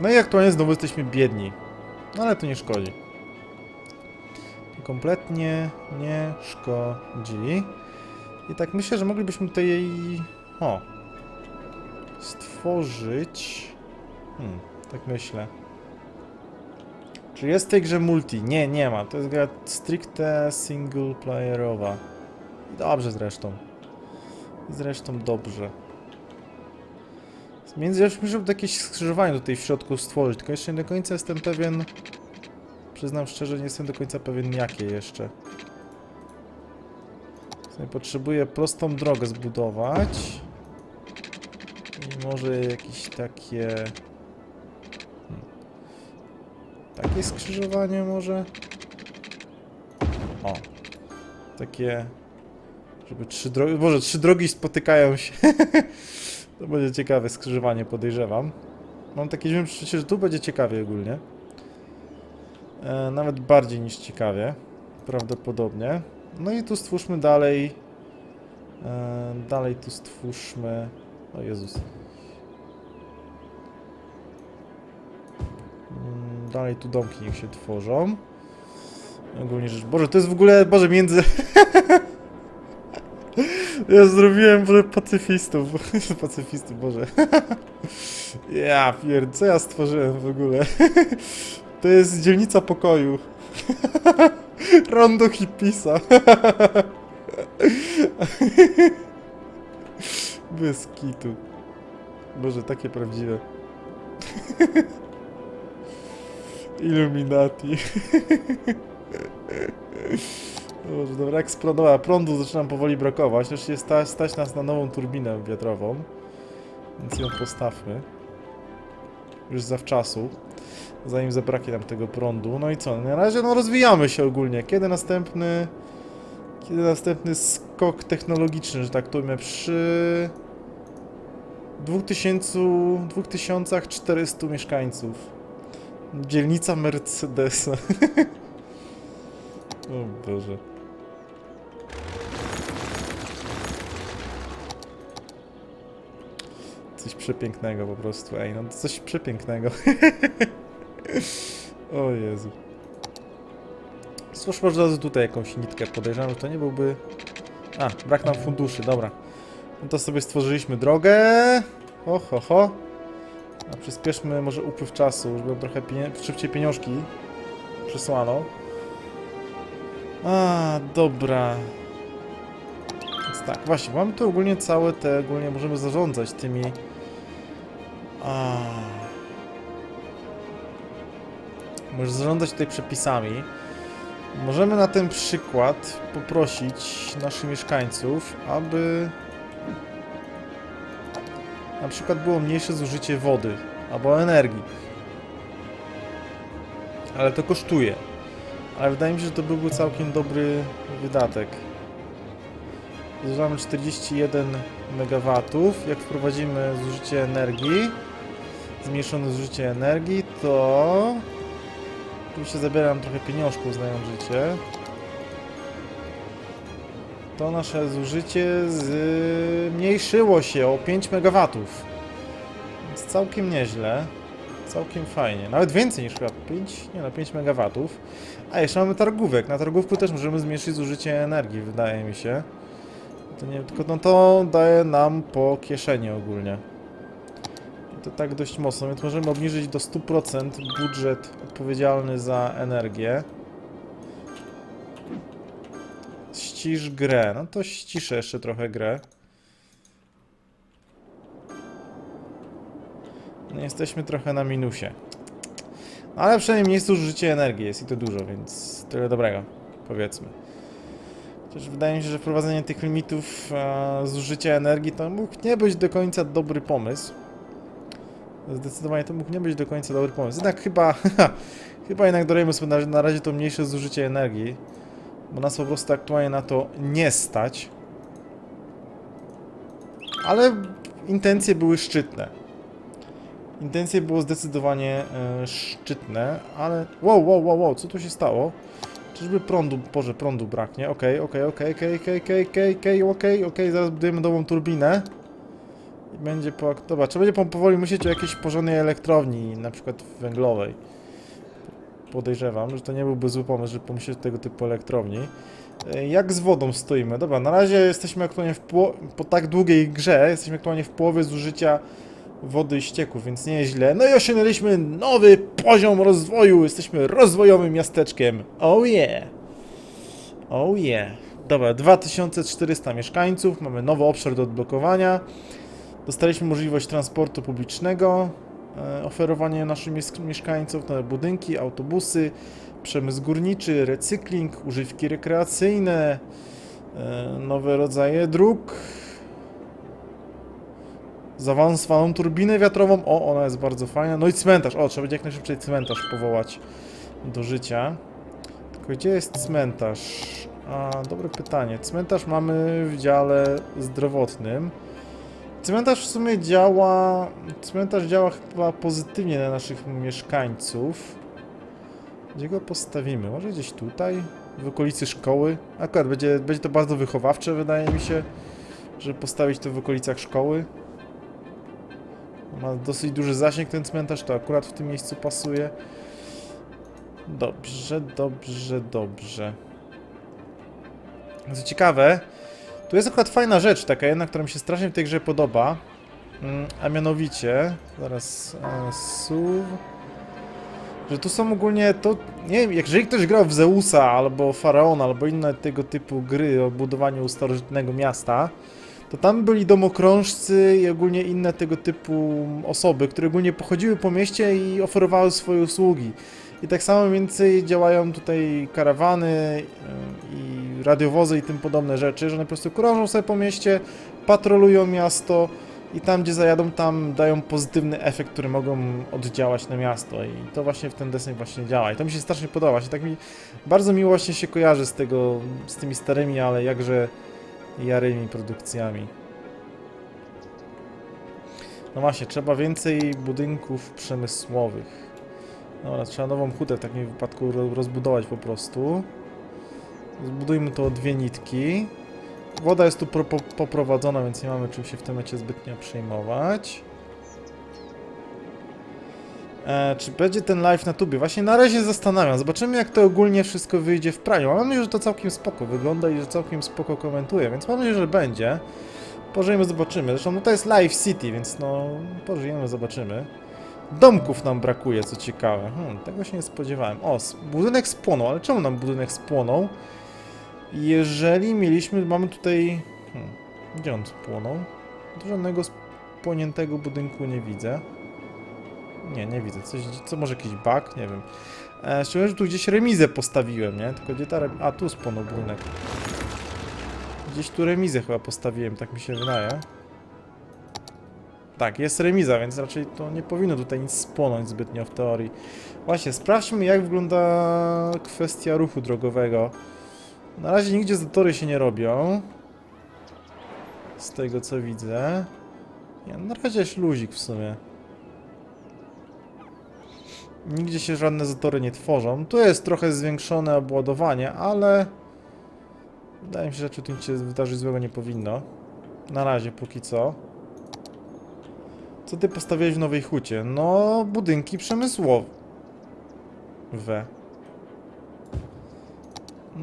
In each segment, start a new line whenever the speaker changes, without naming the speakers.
No i aktualnie znowu jesteśmy biedni. No ale to nie szkodzi. Kompletnie nie szkodzi. I tak myślę, że moglibyśmy tutaj jej... O. Stworzyć... Hmm, tak myślę. Czy jest w tej grze multi? Nie, nie ma. To jest gra stricte single playerowa. Dobrze zresztą. Zresztą dobrze. Między innymi, żeby jakieś skrzyżowanie tutaj w środku stworzyć, tylko jeszcze nie do końca jestem pewien... Przyznam szczerze, nie jestem do końca pewien jakie jeszcze. Potrzebuję prostą drogę zbudować. I może jakieś takie... Hmm. Takie skrzyżowanie może? O. Takie... Żeby trzy drogi... Boże, trzy drogi spotykają się. to będzie ciekawe skrzyżowanie, podejrzewam. Mam takie dziwne przeczucie, że tu będzie ciekawie ogólnie. E, nawet bardziej niż ciekawie. Prawdopodobnie. No i tu stwórzmy dalej... E, dalej tu stwórzmy... O Jezus. Mm, Dalej tu domki niech się tworzą. Ogólnie rzecz... Boże, to jest w ogóle... Boże, między... Ja zrobiłem, pacyfistów. Pacyfistów, Boże. Ja pierd... Co ja stworzyłem w ogóle? To jest dzielnica pokoju. Rondo hipisa. Bez kitu. Boże, takie prawdziwe. Illuminati. Boże, dobra, jak spronowała prądu zaczynam powoli brakować. Się stać, stać nas na nową turbinę wiatrową. Więc ją postawmy. Już zawczasu. Zanim zabraknie nam tego prądu. No i co? Na razie no rozwijamy się ogólnie. Kiedy następny... Kiedy następny skok technologiczny, że tak to ujmę, przy... 2000, 2400 mieszkańców. Dzielnica Mercedesa. o Boże. Przepięknego po prostu, ej, no coś przepięknego. o Jezu. Cóż, może tutaj jakąś nitkę podejrzewam, że to nie byłby... A, brak nam funduszy, dobra. No to sobie stworzyliśmy drogę. Ho, ho. A przyspieszmy może upływ czasu, żeby trochę pienie szybciej pieniążki przesłano. A, dobra. Więc tak, właśnie, mamy tu ogólnie całe te, ogólnie możemy zarządzać tymi... A. Możemy zarządzać tutaj przepisami. Możemy na ten przykład poprosić naszych mieszkańców, aby na przykład było mniejsze zużycie wody albo energii. Ale to kosztuje. Ale wydaje mi się, że to byłby całkiem dobry wydatek. Zużywamy 41 MW. Jak wprowadzimy zużycie energii, zmniejszone zużycie energii, to tu się zabieram trochę pieniążków, znając życie. To nasze zużycie zmniejszyło się o 5 MW. Więc całkiem nieźle. Całkiem fajnie. Nawet więcej niż chyba 5, nie no 5 MW. A jeszcze mamy targówek. Na targówku też możemy zmniejszyć zużycie energii, wydaje mi się. To nie, tylko no to daje nam po kieszeni ogólnie. To tak dość mocno, więc możemy obniżyć do 100% budżet odpowiedzialny za energię. Ścisz grę. No to ściszę jeszcze trochę grę. No jesteśmy trochę na minusie. Ale przynajmniej jest zużycie energii, jest i to dużo, więc tyle dobrego, powiedzmy. Chociaż wydaje mi się, że wprowadzenie tych limitów e, zużycia energii to mógł nie być do końca dobry pomysł. Zdecydowanie to mógł nie być do końca dobry pomysł. Jednak chyba, chyba jednak dorejmy sobie na, razie to mniejsze zużycie energii, bo nas po prostu aktualnie na to nie stać. Ale intencje były szczytne. Intencje było zdecydowanie e, szczytne, ale... Wow, wow, wow, wow, co tu się stało? Czyżby prądu, Boże, prądu braknie? Okej, okej, okej, okej, okej, okej, okej, okej, okej, okej, zaraz budujemy nową turbinę. I będzie po... Dobra, trzeba będzie po- powoli myśleć o jakiejś porządnej elektrowni, na przykład węglowej. Podejrzewam, że to nie byłby zły pomysł, żeby pomyśleć o tego typu elektrowni. E, Jak z wodą stoimy? Dobra, na razie jesteśmy aktualnie w poło- po tak długiej grze, jesteśmy aktualnie w połowie zużycia wody i ścieków, więc nie jest źle. No i osiągnęliśmy nowy poziom rozwoju, jesteśmy rozwojowym miasteczkiem. Oh yeah! Oh yeah! Dobra, 2400 mieszkańców, mamy nowy obszar do odblokowania. Dostaliśmy możliwość transportu publicznego, e, oferowanie naszym mies- mieszkańcom, nowe budynki, autobusy, przemysł górniczy, recykling, używki rekreacyjne, e, nowe rodzaje dróg, zaawansowaną turbinę wiatrową, o, ona jest bardzo fajna, no i cmentarz, o, trzeba będzie jak najszybciej cmentarz powołać do życia. Tylko gdzie jest cmentarz? A, dobre pytanie. Cmentarz mamy w dziale zdrowotnym. Cmentarz w sumie działa. Cmentarz działa chyba pozytywnie na naszych mieszkańców. Gdzie go postawimy? Może gdzieś tutaj? W okolicy szkoły? Akurat będzie, będzie to bardzo wychowawcze, wydaje mi się, żeby postawić to w okolicach szkoły. Ma dosyć duży zasięg ten cmentarz, to akurat w tym miejscu pasuje. Dobrze, dobrze, dobrze. Co ciekawe, tu jest akurat fajna rzecz, taka jedna, która mi się strasznie w tej grze podoba. Mm, A mianowicie, zaraz, e, że tu są ogólnie, to, nie wiem, jeżeli ktoś grał w Zeusa, albo Faraona, albo inne tego typu gry o budowaniu starożytnego miasta, to tam byli domokrążcy i ogólnie inne tego typu osoby, które ogólnie pochodziły po mieście i oferowały swoje usługi. I tak samo więcej działają tutaj karawany y, i radiowozy i tym podobne rzeczy, że one po prostu krążą sobie po mieście, patrolują miasto i tam gdzie zajadą, tam dają pozytywny efekt, który mogą oddziałać na miasto i to właśnie w ten deseń właśnie działa i to mi się strasznie podoba, się tak mi bardzo miło właśnie się kojarzy z tego, z tymi starymi, ale jakże jarymi produkcjami. No właśnie, trzeba więcej budynków przemysłowych. Dobra, trzeba nową hutę w takim wypadku ro- rozbudować po prostu. Zbudujmy to o dwie nitki. Woda jest tu pro, po, poprowadzona, więc nie mamy czym się w tym momencie zbytnio przejmować. E, czy będzie ten live na tubie? Właśnie na razie zastanawiam. Zobaczymy jak to ogólnie wszystko wyjdzie w praniu. Mam nadzieję, że to całkiem spoko wygląda i że całkiem spoko komentuje, więc mam nadzieję, że będzie. Pożyjemy, zobaczymy. Zresztą no to jest Live City, więc no pożyjemy, zobaczymy. Domków nam brakuje, co ciekawe. Hmm, tego się nie spodziewałem. O, budynek spłonął, ale czemu nam budynek spłonął? Jeżeli mieliśmy, mamy tutaj... Hmm, gdzie on spłonął? Żadnego spłoniętego budynku nie widzę. Nie, nie widzę. Coś, co może jakiś bug? Nie wiem. E, szczególnie, że tu gdzieś remizę postawiłem, nie? Tylko gdzie ta rem... A, tu spłonął budynek. Gdzieś tu remizę chyba postawiłem, tak mi się wydaje. Tak, jest remiza, więc raczej to nie powinno tutaj nic spłonąć zbytnio w teorii. Właśnie, sprawdźmy jak wygląda kwestia ruchu drogowego. Na razie nigdzie zatory się nie robią. Z tego co widzę. Nie, na razie jest luzik w sumie. Nigdzie się żadne zatory nie tworzą. Tu jest trochę zwiększone obładowanie, ale... Wydaje mi się, że raczej tu nic się wydarzyć złego nie powinno. Na razie, póki co. Co ty postawiłeś w Nowej Hucie? No, budynki przemysłowe.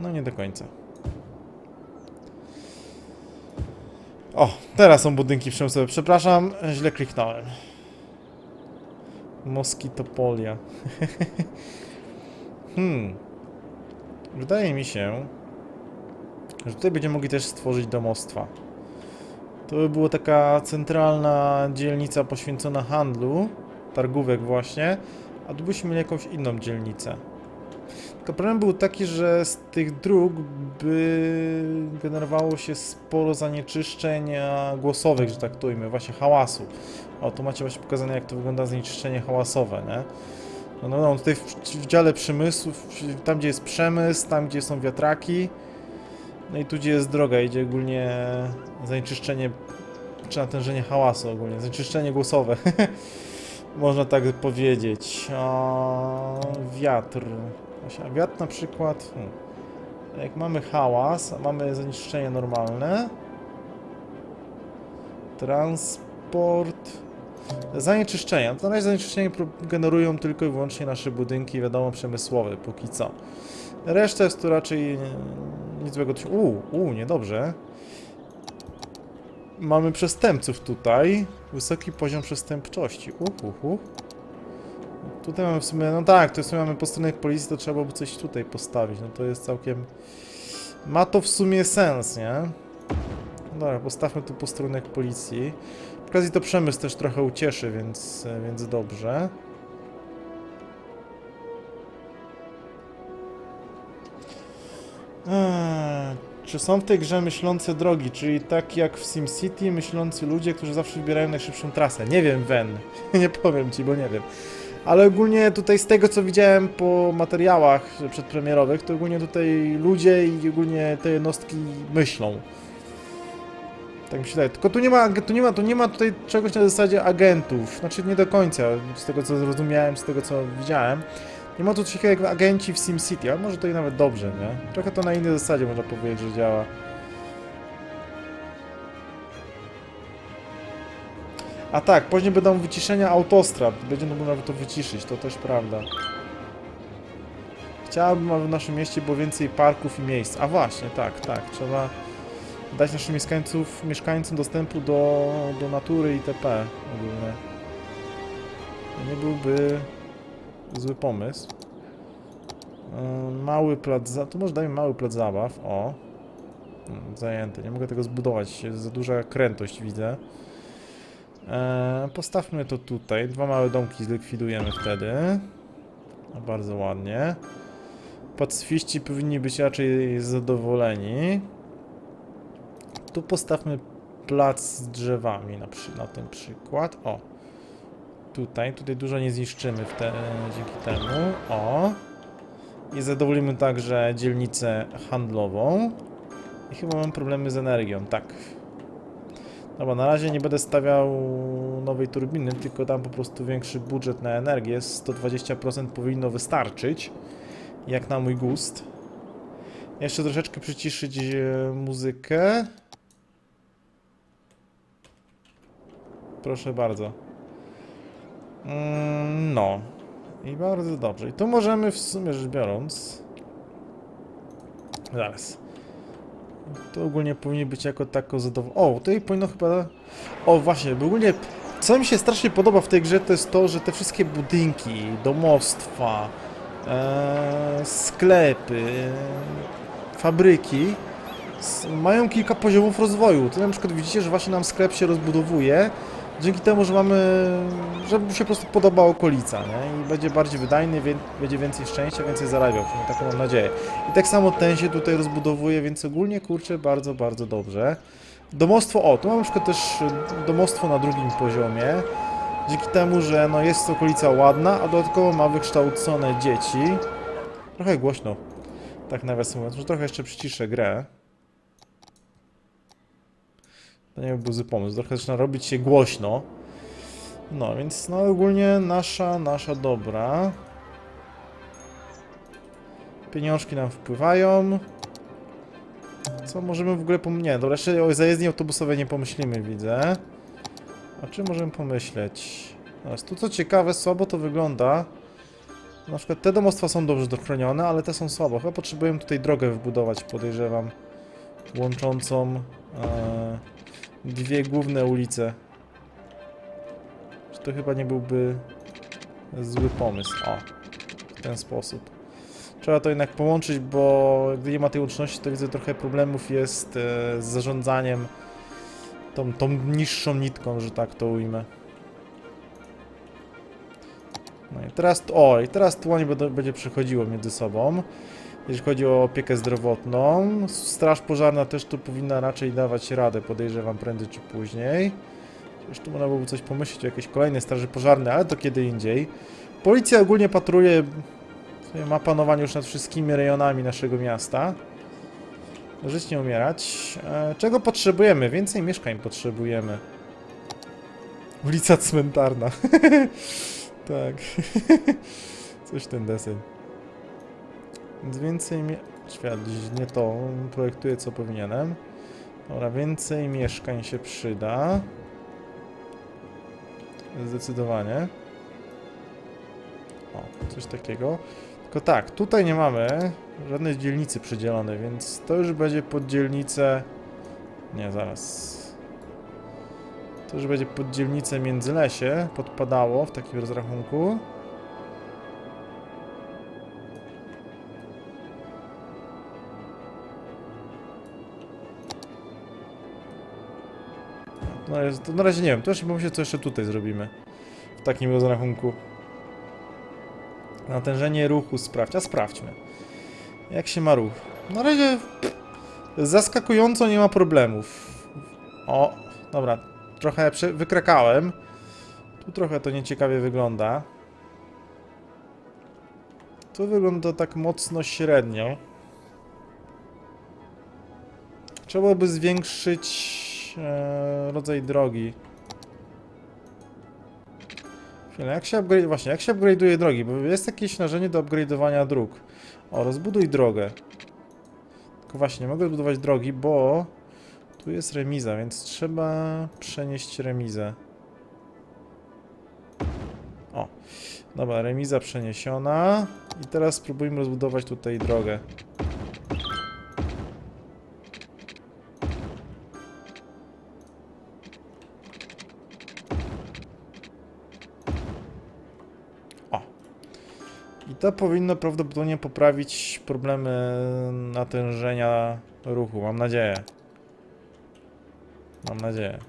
No, nie do końca. O, teraz są budynki przemysłowe. Przepraszam, źle kliknąłem. Moskitopolia. hmm. Wydaje mi się, że tutaj będziemy mogli też stworzyć domostwa. To by była taka centralna dzielnica poświęcona handlu, targówek właśnie, a tu byśmy mieli jakąś inną dzielnicę. Tylko problem był taki, że z tych dróg by generowało się sporo zanieczyszczenia głosowych, że tak to ujmę, właśnie hałasu. O, tu macie właśnie pokazane jak to wygląda zanieczyszczenie hałasowe, nie? No, no, no tutaj w, w dziale przemysłu, tam gdzie jest przemysł, tam gdzie są wiatraki, no i tu gdzie jest droga, idzie ogólnie zanieczyszczenie, czy natężenie hałasu ogólnie, zanieczyszczenie głosowe. Można tak powiedzieć. A, wiatr. Właśnie, wiatr na przykład. Hmm. Jak mamy hałas, mamy zanieczyszczenie normalne. transport. Zanieczyszczenia. To na razie zanieczyszczenie pro- generują tylko i wyłącznie nasze budynki, wiadomo, przemysłowe, póki co. Reszta jest tu raczej e, nic złego. Uuu, uu, niedobrze. Mamy przestępców tutaj. Wysoki poziom przestępczości. Uhuhu. Tutaj mamy w sumie, no tak, to w sumie mamy posterunek policji, to trzeba byłoby coś tutaj postawić. No to jest całkiem... Ma to w sumie sens, nie? Dobra, postawmy tu posterunek policji. Przy okazji to przemysł też trochę ucieszy, więc, więc dobrze. Eee, czy są w tej grze myślące drogi, czyli tak jak w SimCity, myślący ludzie, którzy zawsze wybierają najszybszą trasę? Nie wiem, Wen. nie powiem ci, bo nie wiem. Ale ogólnie tutaj z tego co widziałem po materiałach przedpremierowych, to ogólnie tutaj ludzie i ogólnie te jednostki myślą. Tak mi się wydaje. Tylko tu nie ma, tu nie ma, tu nie ma tutaj czegoś na zasadzie agentów. Znaczy nie do końca, z tego co zrozumiałem, z tego co widziałem. Nie ma tu takiego jak agenci w SimCity, ale może to i nawet dobrze, nie? Trochę to na innej zasadzie można powiedzieć, że działa. A tak, później będą wyciszenia autostrad. Będzie można to wyciszyć, to też prawda. Chciałabym, aby w naszym mieście było więcej parków i miejsc. A właśnie, tak, tak. Trzeba dać naszym mieszkańców, mieszkańcom dostępu do, do natury itp. ogólnie. Nie byłby zły pomysł. Yy, Mały plac za... Tu może dajmy mały plac zabaw. O. Mm, Zajęty. Nie mogę tego zbudować. Jest za duża krętość widzę. Eee, postawmy to tutaj. Dwa małe domki zlikwidujemy wtedy. No, bardzo ładnie. Pacyfiści powinni być raczej zadowoleni. Tu postawmy plac z drzewami na, przy, na ten przykład. O. Tutaj, tutaj dużo nie zniszczymy w te, dzięki temu. O. I zadowolimy także dzielnicę handlową. I chyba mam problemy z energią, tak. Dobra, na razie nie będę stawiał nowej turbiny, tylko dam po prostu większy budżet na energię. 120% powinno wystarczyć, jak na mój gust. Jeszcze troszeczkę przyciszyć e, muzykę. Proszę bardzo. Mm, no. I bardzo dobrze. I tu możemy w sumie rzecz biorąc... Zaraz. To ogólnie powinien być jako tako zadowolony. O, tutaj powinno chyba... O, właśnie, bo ogólnie... Co mi się strasznie podoba w tej grze, to jest to, że te wszystkie budynki, domostwa, e, sklepy, fabryki s- mają kilka poziomów rozwoju. Tu na przykład widzicie, że właśnie nam sklep się rozbudowuje, dzięki temu, że mamy, że mu się po prostu podoba okolica, nie? I będzie bardziej wydajny, wie, będzie więcej szczęścia, więcej zarabiał, taką mam nadzieję. I tak samo ten się tutaj rozbudowuje, więc ogólnie kurczę bardzo, bardzo dobrze. Domostwo, o, tu mam na przykład też y, domostwo na drugim poziomie, dzięki temu, że no jest okolica ładna, a dodatkowo ma wykształcone dzieci. Trochę głośno, tak nawiasem mówiąc, że trochę jeszcze przyciszę grę. To nie był zły pomysł, trochę zaczyna robić się głośno. No, więc no ogólnie nasza, nasza dobra. Pieniążki nam wpływają. Co możemy w ogóle pomyśleć? Nie, dobra, jeszcze o zajezdni autobusowej nie pomyślimy, widzę. A czy możemy pomyśleć? Teraz, tu co ciekawe, słabo to wygląda. Na przykład te domostwa są dobrze dochronione, ale te są słabo. Chyba potrzebujemy tutaj drogę wybudować, podejrzewam. Łączącą e, dwie główne ulice. To chyba nie byłby zły pomysł? O, w ten sposób. Trzeba to jednak połączyć, bo gdy nie ma tej łączności, to widzę trochę problemów jest e, z zarządzaniem tą, tą niższą nitką, że tak to ujmę. No i teraz, o, i teraz tło nie będą- będzie przechodziło między sobą. Jeśli chodzi o opiekę zdrowotną, straż pożarna też tu powinna raczej dawać radę, podejrzewam prędzej czy później. Jeszcze można byłoby coś pomyśleć o jakiejś kolejnej straży pożarnej, ale to kiedy indziej. Policja ogólnie patruje, ma panowanie już nad wszystkimi rejonami naszego miasta. Żyć nie umierać. E, czego potrzebujemy? Więcej mieszkań potrzebujemy. Ulica cmentarna. tak. Coś ten deseń. Więc więcej mie... Świat, nie to projektuję co powinienem. Dobra, więcej mieszkań się przyda. Zdecydowanie. O, coś takiego. Tylko tak, tutaj nie mamy żadnej dzielnicy przydzielonej, więc to już będzie pod dzielnicę... Nie, zaraz. To już będzie pod dzielnicę Międzylesie podpadało w takim rozrachunku. No, jest, to na razie nie wiem, to jeszcze pomyślę, co jeszcze tutaj zrobimy. W takim rozrachunku. Natężenie ruchu sprawdź, a sprawdźmy. Jak się ma ruch? Na razie zaskakująco nie ma problemów. O, dobra, trochę wykrakałem. Tu trochę to nieciekawie wygląda. Tu wygląda tak mocno średnio. Trzeba by zwiększyć e, rodzaj drogi. Chwilę, jak się upgrade... Właśnie, jak się upgrade'uje drogi? Bo jest jakieś narzędzie do upgrade'owania dróg. O, rozbuduj drogę. Tylko właśnie, nie mogę zbudować drogi, bo tu jest remiza, więc trzeba przenieść remizę. O, dobra, remiza przeniesiona. I teraz spróbujmy rozbudować tutaj drogę. To powinno prawdopodobnie poprawić problemy natężenia ruchu, mam nadzieję. Mam nadzieję.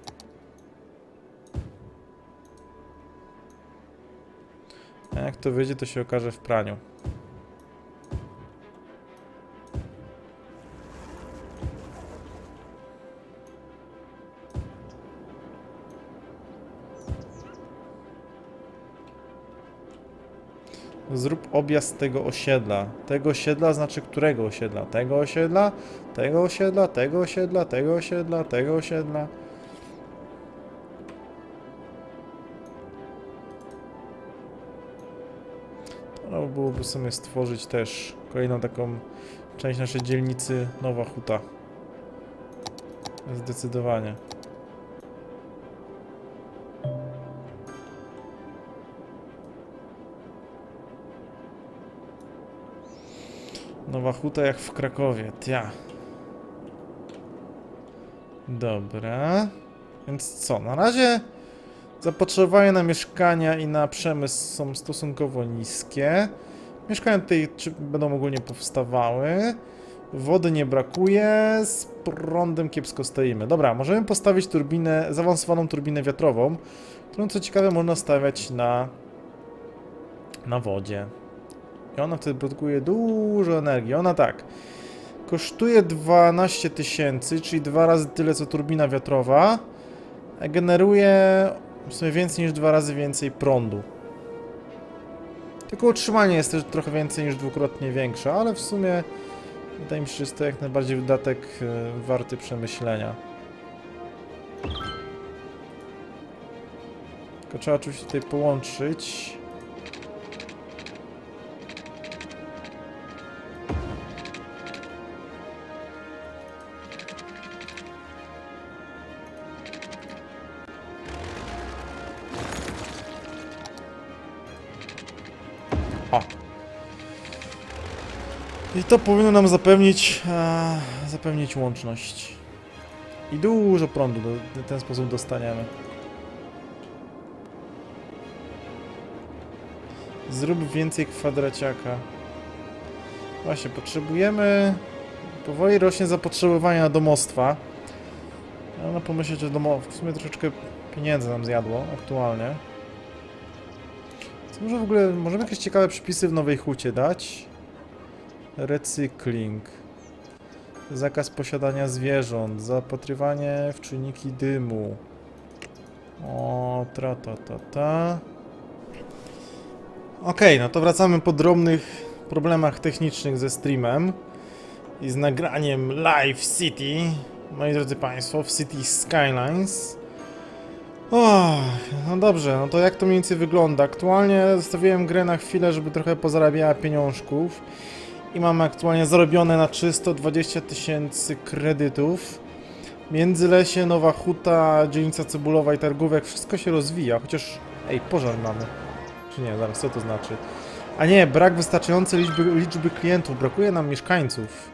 A jak to wyjdzie, to się okaże w praniu. Zrób objazd tego osiedla. Tego osiedla znaczy którego osiedla? Tego osiedla, tego osiedla, tego osiedla, tego osiedla, tego osiedla. No, byłoby stworzyć też kolejną taką część naszej dzielnicy Nowa Huta. Zdecydowanie. Nowa Huta jak w Krakowie, tia. Dobra. Więc co, na razie zapotrzebowanie na mieszkania i na przemysł są stosunkowo niskie. Mieszkania tutaj będą ogólnie powstawały. Wody nie brakuje, z prądem kiepsko stoimy. Dobra, możemy postawić turbinę, zaawansowaną turbinę wiatrową, którą co ciekawe można stawiać na, na wodzie. I ona wtedy produkuje dużo energii. Ona tak, kosztuje 12 tysięcy, czyli dwa razy tyle co turbina wiatrowa, generuje w sumie więcej niż dwa razy więcej prądu. Tylko utrzymanie jest też trochę więcej niż dwukrotnie większe, ale w sumie wydaje mi się, że jest to jak najbardziej wydatek e, warty przemyślenia. Tylko trzeba oczywiście tutaj połączyć. To powinno nam zapewnić, e, zapewnić łączność. I dużo prądu w ten sposób dostaniemy. Zrób więcej kwadraciaka. Właśnie, potrzebujemy... Powoli rośnie zapotrzebowanie na domostwa. Można pomyśleć, że domo... w sumie troszeczkę pieniędzy nam zjadło aktualnie. Co może w ogóle, możemy jakieś ciekawe przepisy w Nowej Hucie dać? Recykling. Zakaz posiadania zwierząt. Zapatrywanie w czujniki dymu. O, tra ta ta ta. Okej, no to wracamy po drobnych problemach technicznych ze streamem i z nagraniem Live City. Moi drodzy Państwo, w City Skylines. No dobrze, no to jak to mniej więcej wygląda? Aktualnie zostawiłem grę na chwilę, żeby trochę pozarabiała pieniążków i mam aktualnie zarobione na czysto 20 tysięcy kredytów. Międzylesie, Nowa Huta, dzielnica Cebulowa i Targówek, wszystko się rozwija, chociaż Ej, pożar mamy. Czy nie, zaraz, co to znaczy? A nie, brak wystarczającej liczby, liczby klientów, brakuje nam mieszkańców.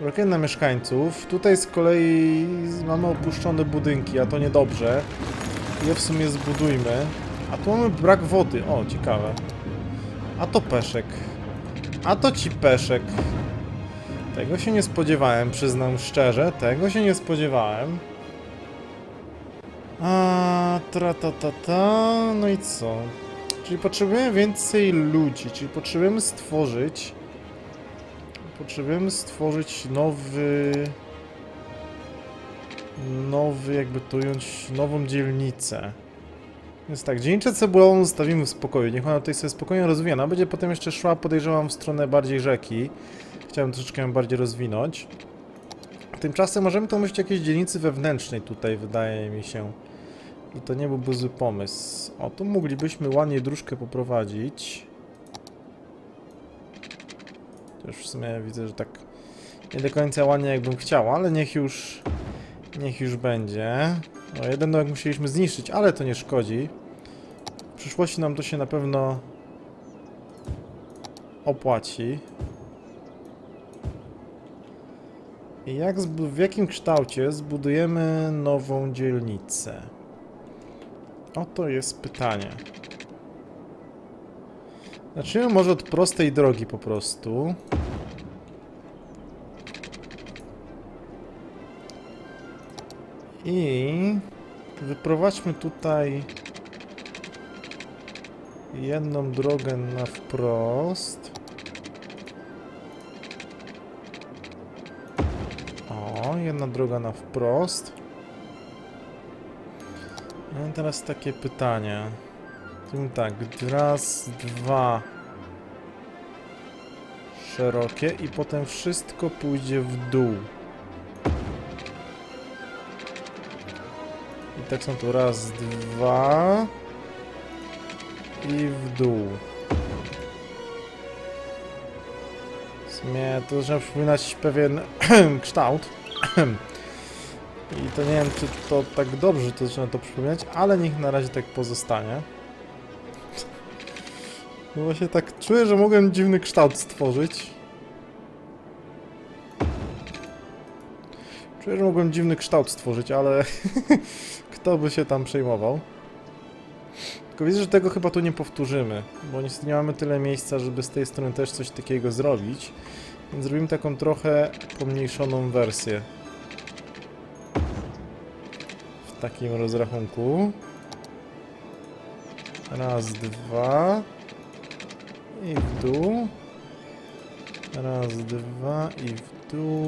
Brakuje nam mieszkańców. Tutaj z kolei mamy opuszczone budynki, a to niedobrze. Je w sumie zbudujmy. A tu mamy brak wody. O, ciekawe. A to peszek. A to ci peszek. Tego się nie spodziewałem, przyznam szczerze. Tego się nie spodziewałem. A, tra ta ta ta. No i co? Czyli potrzebujemy więcej ludzi, czyli potrzebujemy stworzyć. Potrzebujemy stworzyć nowy. Nowy, jakby to ująć, nową dzielnicę. Więc tak, dzielnicę cebulową zostawimy w spokoju. Niech ona tutaj sobie spokojnie rozwija. Ona będzie potem jeszcze szła, podejrzewam, w stronę bardziej rzeki. Chciałem troszeczkę ją bardziej rozwinąć. Tymczasem możemy to myśleć o jakiejś dzielnicy wewnętrznej tutaj, wydaje mi się. I to nie byłby zły pomysł. O, tu moglibyśmy ładnie dróżkę poprowadzić. Też w sumie widzę, że tak nie do końca ładnie jakbym chciał, ale niech już niech już będzie. No, jeden domek musieliśmy zniszczyć, ale to nie szkodzi. W przyszłości nam to się na pewno opłaci. I jak w jakim kształcie zbudujemy nową dzielnicę? Oto jest pytanie. Zacznijmy może od prostej drogi po prostu. I wyprowadźmy tutaj jedną drogę na wprost. O, jedna droga na wprost. No teraz takie pytanie. Zrobimy tak, raz, dwa szerokie i potem wszystko pójdzie w dół. I tak są tu raz, dwa i w dół. W sumie to zaczyna przypominać pewien kształt. I to nie wiem, czy to tak dobrze to zaczyna to przypominać, ale niech na razie tak pozostanie. No właśnie tak czuję, że mogłem dziwny kształt stworzyć. Czuję, że mogłem dziwny kształt stworzyć, ale kto by się tam przejmował. Tylko widzę, że tego chyba tu nie powtórzymy, bo niestety nie mamy tyle miejsca, żeby z tej strony też coś takiego zrobić. Więc zrobimy taką trochę pomniejszoną wersję. W takim rozrachunku. Raz, dwa. I w dół. Raz, dwa i w dół.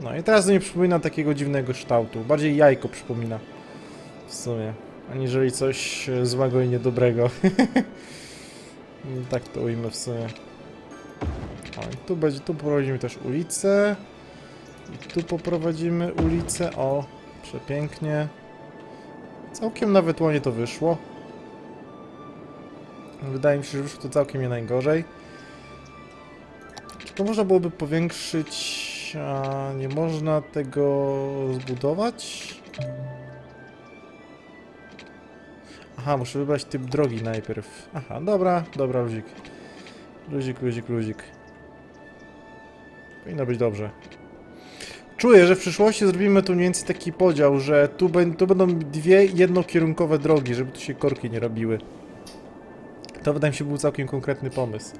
No i teraz to nie przypomina takiego dziwnego kształtu. Bardziej jajko przypomina. W sumie. Aniżeli coś e, złego i niedobrego. tak to ujmę w sumie. O, tu będzie, tu poprowadzimy też ulicę. I tu poprowadzimy ulicę. O, przepięknie. Całkiem nawet ładnie to wyszło. Wydaje mi się, że wyszło to całkiem nie najgorzej. To można byłoby powiększyć, a nie można tego zbudować? Aha, muszę wybrać typ drogi najpierw. Aha, dobra, dobra, luzik. Luzik, luzik, luzik. Powinno być dobrze. Czuję, że w przyszłości zrobimy tu mniej więcej taki podział, że tu, tu będą dwie jednokierunkowe drogi, żeby tu się korki nie robiły. To wydaje mi się był całkiem konkretny pomysł.